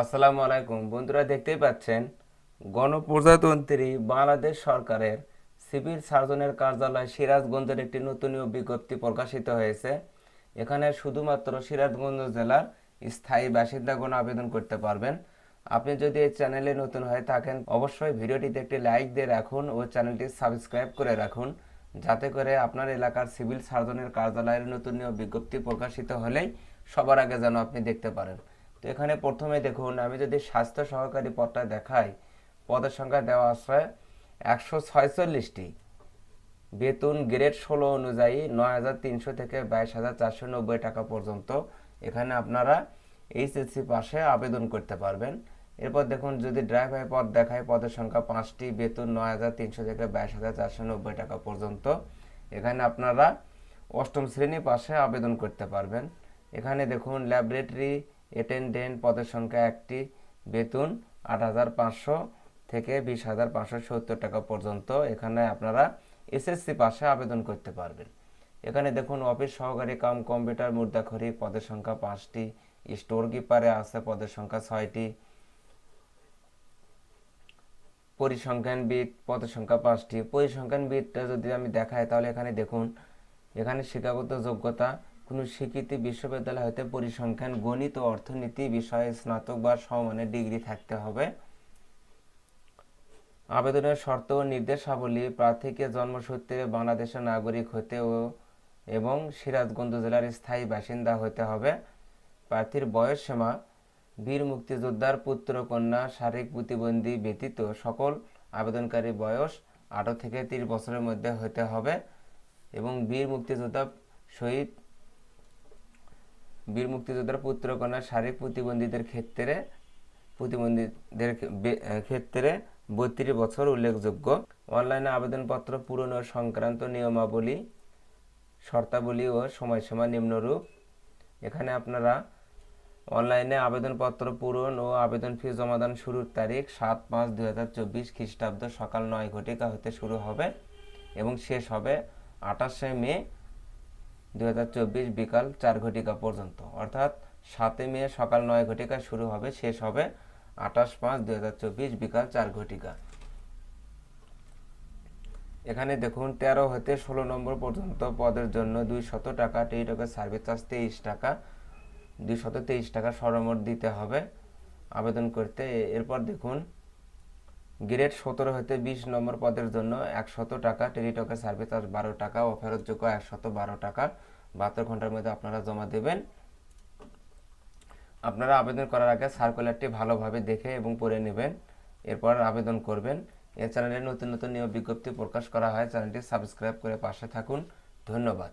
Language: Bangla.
আসসালামু আলাইকুম। বন্ধুরা দেখতেই পাচ্ছেন, গণপ্রজাতন্ত্রী বাংলাদেশ সরকারের সিভিল সার্জনের কার্যালয় সিরাজগঞ্জের একটি নতুন বিজ্ঞপ্তি প্রকাশিত হয়েছে। এখানে শুধুমাত্র সিরাজগঞ্জ জেলার স্থায়ী বাসিন্দাগণ আবেদন করতে পারবেন। আপনি যদি এই চ্যানেলে নতুন হয়ে থাকেন, অবশ্যই ভিডিওটিতে একটি লাইক দিয়ে রাখুন ও চ্যানেলটি সাবস্ক্রাইব করে রাখুন, যাতে করে আপনার এলাকার সিভিল সার্জনের কার্যালয়ের নতুন বিজ্ঞপ্তি প্রকাশিত হলেই সবার আগে যেন আপনি দেখতে পারেন। তো এখানে প্রথমে দেখুন, আমি যদি স্বাস্থ্য সহকারী পদটা দেখাই, পদের সংখ্যা দেওয়া আছে একশো ছয়চল্লিশটি। বেতন গ্রেড ষোলো অনুযায়ী নয় হাজার তিনশো থেকে বাইশ হাজার চারশো নব্বই টাকা পর্যন্ত এখানে আপনারা এইচএসসি পাশে আবেদন করতে পারবেন। এরপর দেখুন, যদি ড্রাইভার পদ দেখায় পদের সংখ্যা পাঁচটি, বেতন নয় হাজার তিনশো থেকে বাইশ হাজার চারশো নব্বই টাকা পর্যন্ত এখানে আপনারা অষ্টম শ্রেণি পাশে আবেদন করতে পারবেন। এখানে দেখুন ল্যাবরেটরি অ্যাটেন্ডেন্ট পদের সংখ্যা একটি, বেতন আট হাজার পাঁচশো থেকে বিশ হাজার পাঁচশো সত্তর টাকা পর্যন্ত। এখানে আপনারা এসএসসি পাশে আবেদন করতে পারবেন। এখানে দেখুন, অফিস সহকারী কাম, কম্পিউটার, মুদ্রাক্ষরিক পদের সংখ্যা পাঁচটি, স্টোর কিপারে আছে পদের সংখ্যা ছয়টি পরিসংখ্যানবিদ পদের সংখ্যা পাঁচটি। পরিসংখ্যানবিদটা যদি আমি দেখাই, তাহলে এখানে দেখুন, এখানে শিক্ষাগত যোগ্যতা কোনো স্বীকৃতি বিশ্ববিদ্যালয় হতে পরিসংখ্যান, গণিত ও অর্থনীতি বিষয়ে স্নাতক বা সমমানের ডিগ্রি থাকতে হবে। আবেদনের শর্ত ও নির্দেশাবলী, প্রার্থীকে জন্মসূত্রে বাংলাদেশের নাগরিক হতে ও এবং সিরাজগঞ্জ জেলার স্থায়ী বাসিন্দা হতে হবে। প্রার্থীর বয়স সীমা বীর মুক্তিযোদ্ধার পুত্র কন্যা শারীরিক প্রতিবন্ধী ব্যতীত সকল আবেদনকারী বয়স আঠারো থেকে তিরিশ বছরের মধ্যে হতে হবে এবং বীর মুক্তিযোদ্ধা শহীদ বীর মুক্তিযোদ্ধার পুত্র কন্যা শারীরিক প্রতিবন্ধীদের ক্ষেত্রে প্রতিবন্ধীদের ক্ষেত্রে বত্রিশ বছর উল্লেখযোগ্য। অনলাইনে আবেদনপত্র পূরণ ও সংক্রান্ত নিয়মাবলী, শর্তাবলী ও সময়সীমা নিম্নরূপ। এখানে আপনারা অনলাইনে আবেদনপত্র পূরণ ও আবেদন ফি জমাদান শুরুর তারিখ সাত পাঁচ দুই হাজার চব্বিশ খ্রিস্টাব্দ সকাল নয় ঘটিকা হতে শুরু হবে এবং শেষ হবে আঠাশে মে দুই হাজার চব্বিশ বিকাল চার ঘটিকা পর্যন্ত। অর্থাৎ সাতই মে সকাল নয় ঘটিকা শুরু হবে, শেষ হবে আঠাশ পাঁচ চব্বিশ বিকাল চার ঘটিকা। এখানে দেখুন, তেরো হতে ষোলো নম্বর পর্যন্ত পদের জন্য দুই শত টাকা টেলিটকের সার্ভিস চার্জ তেইশ টাকা দুই শত তেইশ টাকা সরমোট দিতে হবে আবেদন করতে। এরপর দেখুন গ্রেড সতেরো হতে বিশ নম্বর পদের জন্য একশত টাকা টেলিটকের সার্ভিস চার্জ বারো টাকা ও ফেরতযোগ্য একশত বারো টাকা বাহাত্তর ঘণ্টার মধ্যে আপনারা জমা দেবেন। আপনারা আবেদন করার আগে সার্কুলারটি ভালোভাবে দেখে এবং পড়ে নেবেন, এরপর আবেদন করবেন। এ চ্যানেলে নতুন নতুন নিয়োগ বিজ্ঞপ্তি প্রকাশ করা হয়, চ্যানেলটি সাবস্ক্রাইব করে পাশে থাকুন। ধন্যবাদ।